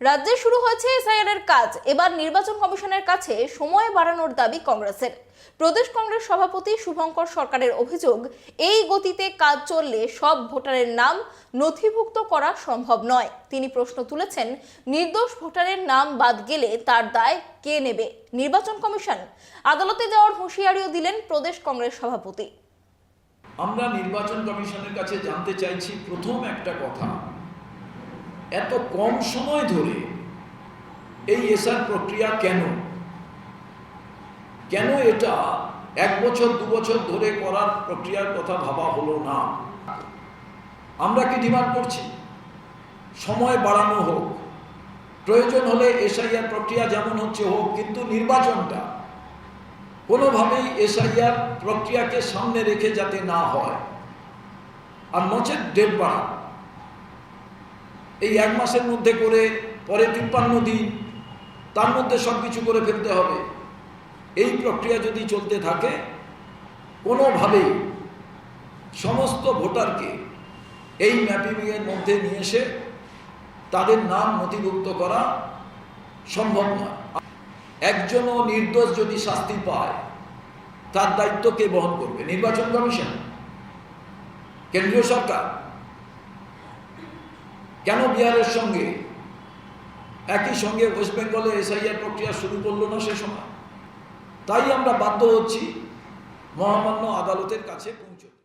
রাজ্যে শুরু হয়েছে এসআইআর এর কাজ। এবার নির্বাচন কমিশনের কাছে সময় বাড়ানোর দাবি কংগ্রেসের। প্রদেশ কংগ্রেস সভাপতি শুভঙ্কর সরকারের অভিযোগ, এই গতিতে কাজ চললে সব ভোটারের নাম নথিভুক্ত করা সম্ভব নয়। তিনি প্রশ্ন তুলেছেন, নির্দোষ ভোটারের নাম বাদ গেলে তার দায় কে নেবে? নির্বাচন কমিশন আদালতে যাওয়ার হুঁশিয়ারিও দিলেন প্রদেশ কংগ্রেস সভাপতি। আমরা নির্বাচন কমিশনের কাছে জানতে চাইছি প্রথম একটা কথা। এত কম সময় ধরে এই এসআর প্রক্রিয়া কেন? কেন এটা এক বছর, দু বছর ধরে করার প্রক্রিয়ার কথা ভাবা হলো না? আমরা কি ডিমান্ড করছি? সময় বাড়ানো হোক। প্রয়োজন হলে এসআইআর প্রক্রিয়া যেমন হচ্ছে হোক, কিন্তু নির্বাচনটা কোনোভাবেই এসআইআর প্রক্রিয়াকে সামনে রেখে যাতে না হয়। আর নচেত ডেট বাড়া এই এক মাসের মধ্যে করে পরে তিপ্পান্ন দিন, তার মধ্যে সব কিছু করে ফেলতে হবে। এই প্রক্রিয়া যদি চলতে থাকে, কোনোভাবেই সমস্ত ভোটারকে এই ম্যাপিংয়ের মধ্যে নিয়ে এসে তাদের নাম নথিভুক্ত করা সম্ভব নয়। একজনও নির্দোষ যদি শাস্তি পায়, তার দায়িত্ব কে বহন করবে? নির্বাচন কমিশন? কেন্দ্রীয় সরকার? কেন বিহারের সঙ্গে? একই সঙ্গে ওয়েস্ট বেঙ্গলে এসআইআর প্রক্রিয়া শুরু করল না সে সময়। তাই আমরা বাধ্য হচ্ছি মহামান্য আদালতের কাছে পৌঁছ